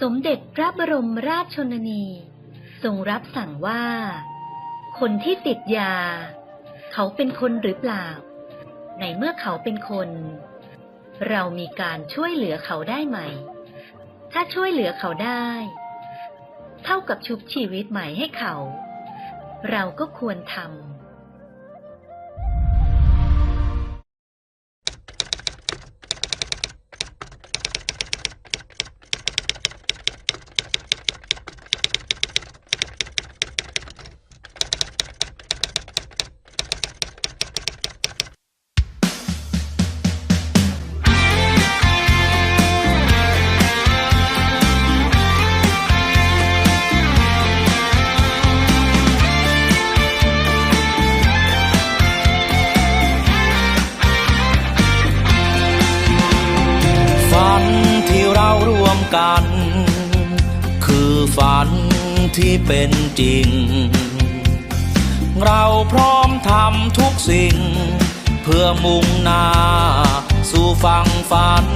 สมเด็จพระบรมราชชนนี ทรงรับสั่งว่า คนที่ติดยา เขาเป็นคนหรือเปล่า ในเมื่อเขาเป็นคน เรามีการช่วยเหลือเขาได้ไหม ถ้าช่วยเหลือเขาได้ เท่ากับชุบชีวิตใหม่ให้เขา เราก็ควรทำ ฝันที่เป็นจริง เราพร้อมทำทุกสิ่ง เพื่อมุ่งหน้าสู่ฝั่งฝัน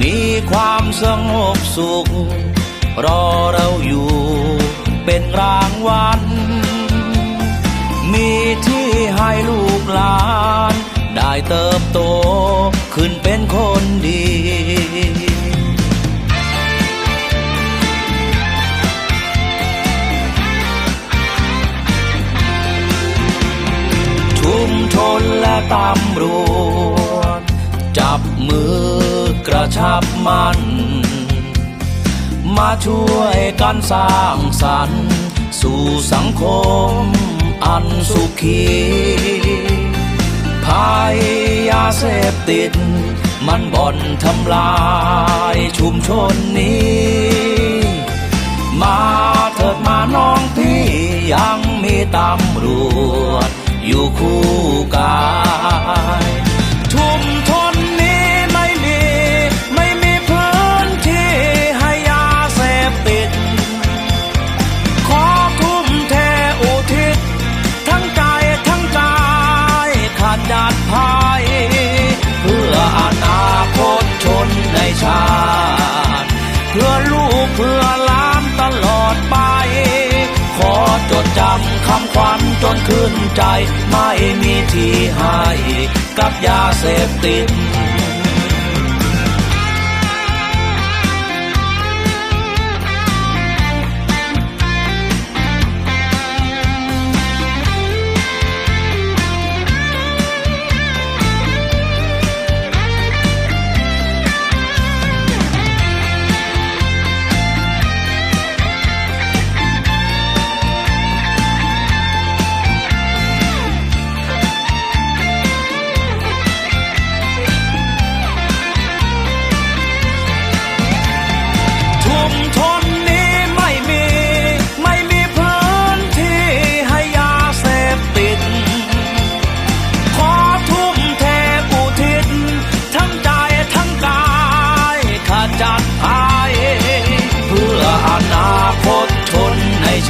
มีความสงบสุข รอเราอยู่เป็นรางวัล มีที่ให้ลูกหลาน ได้เติบโตขึ้นเป็นคนดี ตำรวจจับมือกระชับมัน มาช่วยกันสร้างสรรค์ สู่สังคมอันสุขีภัยยาเสพติด มันบ่อนทำลายชุมชนนี้ มาเถิดมาน้องพี่ยังมีตำรวจ อยู่คู่กาย วัญจนขึ้นใจไม่มีที่ให้กับยาเสพติด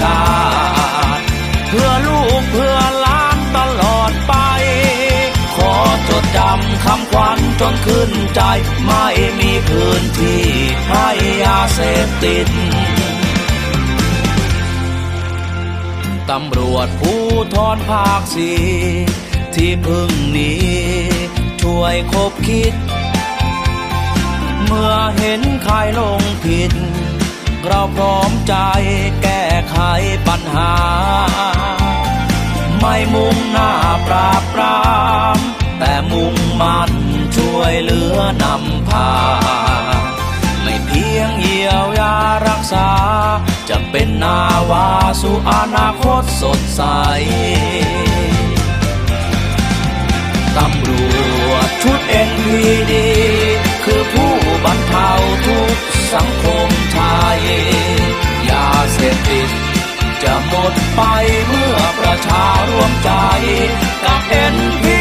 ชาติเพื่อลูกเพื่อล้านตลอดไป ขอจดจำคำขวัญจนขึ้นใจ ไม่มีพื้นที่ให้ยาเสพติดตำรวจผู้ทอนภาคสีที่พึ่งนี้ ช่วยคบคิด เมื่อเห็นใครลงผิด เราพร้อมใจแก้ไขปัญหา ไม่มุ่งหน้าปราบปราม แต่มุ่งมันช่วยเหลือนำพา ไม่เพียงเยียวยารักษา จะเป็นนาวาสู่อนาคตสดใสตำรวจชุดเอ็นพีดี คือผู้บรรเทา สังคมไทย ยาเสพติด จะหมดไปเมื่อประชารวมใจกับเอ็นพี